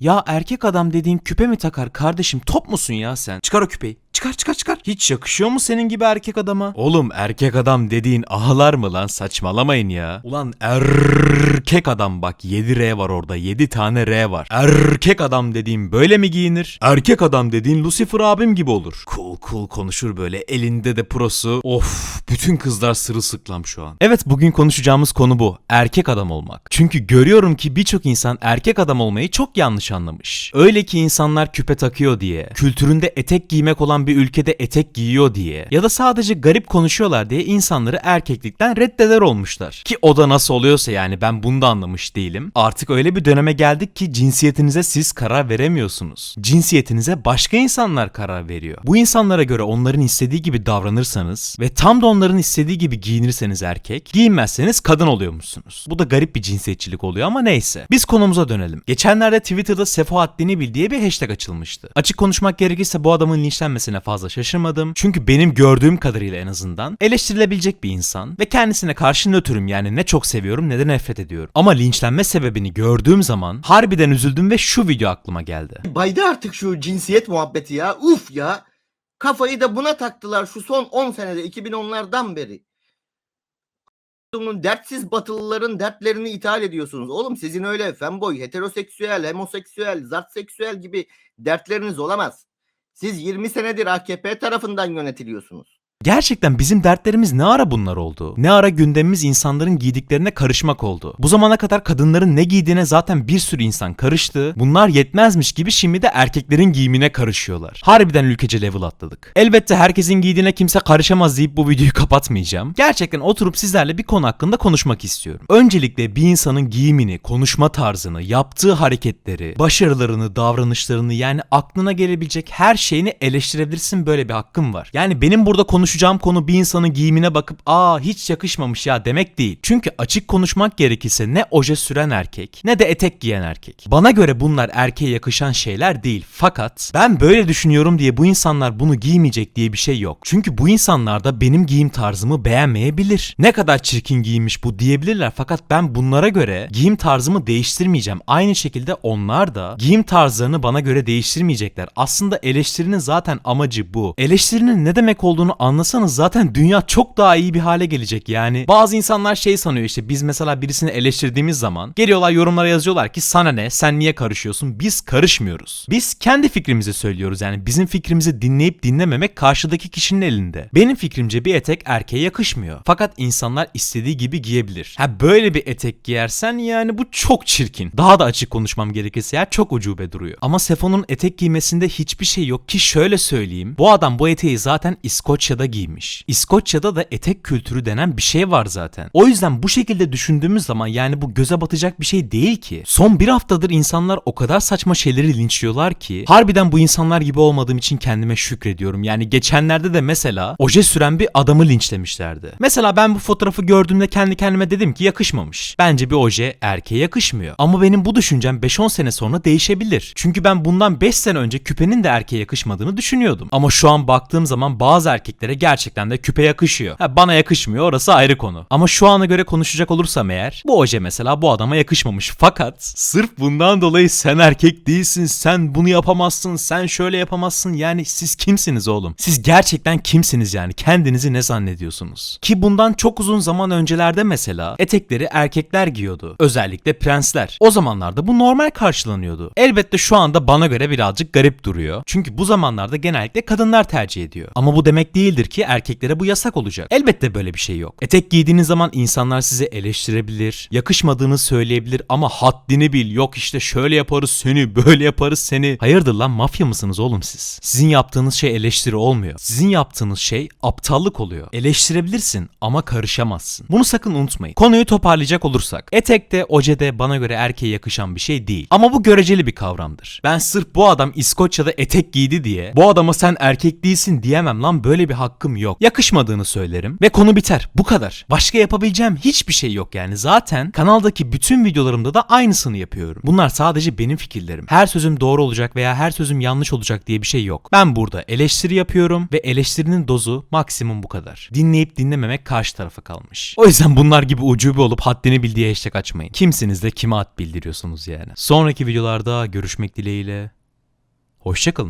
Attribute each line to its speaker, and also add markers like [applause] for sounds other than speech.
Speaker 1: Ya erkek adam dediğin küpe mi takar kardeşim top musun ya sen? Çıkar o küpeyi. Çıkar çıkar çıkar. Hiç yakışıyor mu senin gibi erkek adama? Oğlum erkek adam dediğin ağlar mı lan saçmalamayın ya. Ulan erkek adam bak 7 R var orada 7 tane R var. Erkek adam dediğin böyle mi giyinir? Erkek adam dediğin Lucifer abim gibi olur. Cool cool konuşur böyle elinde de prosu. Of bütün kızlar sırılsıklam şu an. Evet bugün konuşacağımız konu bu. Erkek adam olmak. Çünkü görüyorum ki birçok insan erkek adam olmayı çok yanlış anlamış. Öyle ki insanlar küpe takıyor diye, kültüründe etek giymek olan bir ülkede etek giyiyor diye ya da sadece garip konuşuyorlar diye insanları erkeklikten reddeder olmuşlar. Ki o da nasıl oluyorsa yani ben bunu da anlamış değilim. Artık öyle bir döneme geldik ki cinsiyetinize siz karar veremiyorsunuz. Cinsiyetinize başka insanlar karar veriyor. Bu insanlara göre onların istediği gibi davranırsanız ve tam da onların istediği gibi giyinirseniz erkek, giyinmezseniz kadın oluyormuşsunuz. Bu da garip bir cinsiyetçilik oluyor ama neyse. Biz konumuza dönelim. Geçenlerde Twitter'da Sefo Haddini Bil diye bir hashtag açılmıştı. Açık konuşmak gerekirse bu adamın linçlenmesine fazla şaşırmadım. Çünkü benim gördüğüm kadarıyla en azından eleştirilebilecek bir insan ve kendisine karşı nötrüm yani ne çok seviyorum ne de nefret ediyorum. Ama linçlenme sebebini gördüğüm zaman harbiden üzüldüm ve şu video aklıma geldi.
Speaker 2: Baydı artık şu cinsiyet muhabbeti ya. Uf ya. Kafayı da buna taktılar şu son 10 senede 2010'lardan beri. Dertsiz batılıların dertlerini ithal ediyorsunuz. Oğlum sizin öyle femboy, heteroseksüel, homoseksüel, zartseksüel gibi dertleriniz olamaz. Siz 20 senedir AKP tarafından yönetiliyorsunuz.
Speaker 1: Gerçekten bizim dertlerimiz ne ara bunlar oldu? Ne ara gündemimiz insanların giydiklerine karışmak oldu? Bu zamana kadar kadınların ne giydiğine zaten bir sürü insan karıştı. Bunlar yetmezmiş gibi şimdi de erkeklerin giyimine karışıyorlar. Harbiden ülkece level atladık. Elbette herkesin giydiğine kimse karışamaz deyip bu videoyu [laughs] kapatmayacağım. Gerçekten oturup sizlerle bir konu hakkında konuşmak istiyorum. Öncelikle bir insanın giyimini, konuşma tarzını, yaptığı hareketleri, başarılarını, davranışlarını yani aklına gelebilecek her şeyini eleştirebilirsin böyle bir hakkın var. Yani benim burada konuşacağım konu bir insanın giyimine bakıp aa hiç yakışmamış ya demek değil. Çünkü açık konuşmak gerekirse ne oje süren erkek ne de etek giyen erkek. Bana göre bunlar erkeğe yakışan şeyler değil. Fakat ben böyle düşünüyorum diye bu insanlar bunu giymeyecek diye bir şey yok. Çünkü bu insanlar da benim giyim tarzımı beğenmeyebilir. Ne kadar çirkin giyinmiş bu diyebilirler fakat ben bunlara göre giyim tarzımı değiştirmeyeceğim. Aynı şekilde onlar da giyim tarzlarını bana göre değiştirmeyecekler. Aslında eleştirinin zaten amacı bu. Eleştirinin ne demek olduğunu anlasanız zaten dünya çok daha iyi bir hale gelecek yani. Bazı insanlar şey sanıyor işte biz mesela birisini eleştirdiğimiz zaman geliyorlar yorumlara yazıyorlar ki sana ne sen niye karışıyorsun biz karışmıyoruz. Biz kendi fikrimizi söylüyoruz yani bizim fikrimizi dinleyip dinlememek karşıdaki kişinin elinde. Benim fikrimce bir etek erkeğe yakışmıyor. Fakat insanlar istediği gibi giyebilir. Ha böyle bir etek giyersen yani bu çok çirkin. Daha da açık konuşmam gerekirse ya çok ucube duruyor. Ama Sefo'nun etek giymesinde hiçbir şey yok ki şöyle söyleyeyim. Bu adam bu eteği zaten İskoçya'da giymiş. İskoçya'da da etek kültürü denen bir şey var zaten. O yüzden bu şekilde düşündüğümüz zaman yani bu göze batacak bir şey değil ki. Son bir haftadır insanlar o kadar saçma şeyleri linçliyorlar ki harbiden bu insanlar gibi olmadığım için kendime şükrediyorum. Yani geçenlerde de mesela oje süren bir adamı linçlemişlerdi. Mesela ben bu fotoğrafı gördüğümde kendi kendime dedim ki yakışmamış. Bence bir oje erkeğe yakışmıyor. Ama benim bu düşüncem 5-10 sene sonra değişebilir. Çünkü ben bundan 5 sene önce küpenin de erkeğe yakışmadığını düşünüyordum. Ama şu an baktığım zaman bazı erkeklere gerçekten de küpe yakışıyor. Ha, bana yakışmıyor orası ayrı konu. Ama şu ana göre konuşacak olursam eğer bu oje mesela bu adama yakışmamış. Fakat sırf bundan dolayı sen erkek değilsin, sen bunu yapamazsın, sen şöyle yapamazsın. Yani siz kimsiniz oğlum? Siz gerçekten kimsiniz yani? Kendinizi ne zannediyorsunuz? Ki bundan çok uzun zaman öncelerde mesela etekleri erkekler giyiyordu. Özellikle prensler. O zamanlarda bu normal karşılanıyordu. Elbette şu anda bana göre birazcık garip duruyor. Çünkü bu zamanlarda genellikle kadınlar tercih ediyor. Ama bu demek değildir ki erkeklere bu yasak olacak. Elbette böyle bir şey yok. Etek giydiğiniz zaman insanlar sizi eleştirebilir, yakışmadığını söyleyebilir ama haddini bil. Yok işte şöyle yaparız seni, böyle yaparız seni. Hayırdır lan mafya mısınız oğlum siz? Sizin yaptığınız şey eleştiri olmuyor. Sizin yaptığınız şey aptallık oluyor. Eleştirebilirsin ama karışamazsın. Bunu sakın unutmayın. Konuyu toparlayacak olursak. Etek de oje de bana göre erkeğe yakışan bir şey değil. Ama bu göreceli bir kavramdır. Ben sırf bu adam İskoçya'da etek giydi diye bu adama sen erkek değilsin diyemem lan böyle bir hakkım hakkım yok. Yakışmadığını söylerim ve konu biter. Bu kadar. Başka yapabileceğim hiçbir şey yok yani. Zaten kanaldaki bütün videolarımda da aynısını yapıyorum. Bunlar sadece benim fikirlerim. Her sözüm doğru olacak veya her sözüm yanlış olacak diye bir şey yok. Ben burada eleştiri yapıyorum ve eleştirinin dozu maksimum bu kadar. Dinleyip dinlememek karşı tarafa kalmış. O yüzden bunlar gibi ucube olup haddini bildiği hashtag açmayın. Kimsiniz de kime at bildiriyorsunuz yani. Sonraki videolarda görüşmek dileğiyle. Hoşçakalın.